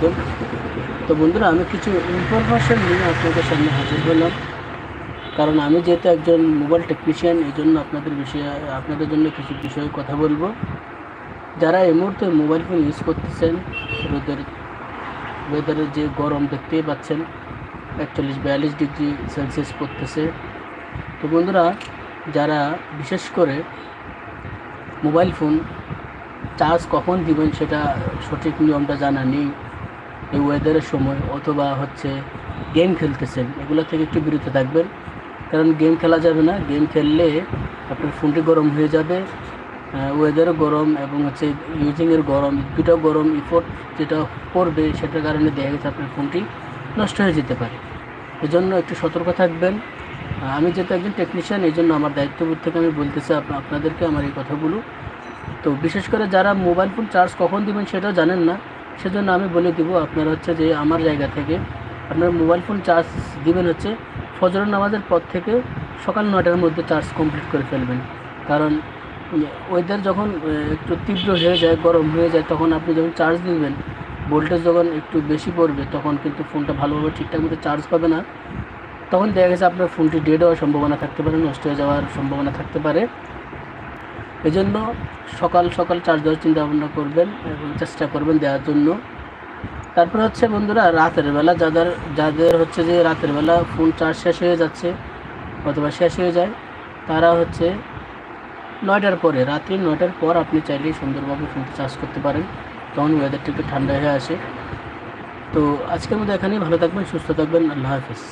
থাকবেন তো বন্ধুরা, আমি কিছু ইনফরমেশান নিয়ে আপনাদের সামনে হাজির হলাম। কারণ আমি যেহেতু একজন মোবাইল টেকনিশিয়ান এই জন্য আপনাদের বিষয়ে, আপনাদের জন্য কিছু বিষয়ে কথা বলব। যারা এই মুহূর্তে মোবাইল ফোন ইউজ করতেছেন রোদের ওয়েদারের যে গরম দেখতেই পাচ্ছেন, একচল্লিশ, বিয়াল্লিশ ডিগ্রি সেলসিয়াস পড়তেছে। তো বন্ধুরা, যারা বিশেষ করে মোবাইল ফোন চার্জ কখন দিবেন সেটা সঠিক নিয়মটা জানা নেই। এই ওয়েদারের সময় অথবা হচ্ছে গেম খেলতেছেন, এগুলো থেকে একটু বিরত থাকবেন। কারণ গেম খেলা যাবে না। গেম খেললে আপনার ফোনটি গরম হয়ে যাবে ওয়েদারও গরম এবং হচ্ছে ইউজিংয়ের গরম, দুটো গরম ইফোর্ট যেটা পড়বে সেটার কারণে দেখা গেছে আপনার ফোনটি নষ্ট হয়ে যেতে পারে। এজন্য একটু সতর্ক থাকবেন। আমি যেহেতু একজন টেকনিশিয়ান এই জন্য আমার দায়িত্ববোধ থেকে আমি বলতেছি আপ- আপনাদেরকে আমার এই কথাগুলো। তো বিশেষ করে যারা মোবাইল ফোন চার্জ কখন দিবেন সেটাও জানেন না। সেজন্য আমি বলে দিব আপনারা হচ্ছে যে আমার জায়গা থেকে আপনার মোবাইল ফোন চার্জ দিবেন হচ্ছে ফজর নামাজের পর থেকে সকাল নয়টার মধ্যে চার্জ কমপ্লিট করে ফেলবেন। কারণ ওয়েদার যখন একটু তীব্র হয়ে যায়, গরম হয়ে যায়, তখন আপনি যখন চার্জ দিবেন ভোল্টেজ যখন একটু বেশি পড়বে, তখন কিন্তু ফোনটা ভালোভাবে ঠিকঠাক মতো চার্জ পাবে না। তখন দেখা গেছে আপনার ফোনটি ডেড হওয়ার সম্ভাবনা থাকতে পারে, নষ্ট হয়ে যাওয়ার সম্ভাবনা থাকতে পারে। এজন্য সকাল সকাল চার্জ দেওয়ার চিন্তা ভাবনা করবেন এবং চেষ্টা করবেন দেওয়ার জন্য। তারপর হচ্ছে বন্ধুরা, রাতের বেলা যাদের যাদের হচ্ছে যে রাতের বেলা ফোন চার্জ শেষ হয়ে যাচ্ছে অথবা শেষ হয়ে যায়, তারা হচ্ছে নয়টার পরে, রাত্রি নয়টার পর আপনি চাইলেই সুন্দরভাবে ফোনটি চার্জ করতে পারেন। তখন ওয়েদারটা একটু ঠান্ডা হয়ে আসে। তো আজকের মধ্যে এখানেই, ভালো থাকবেন, সুস্থ থাকবেন, আল্লাহ হাফিজ।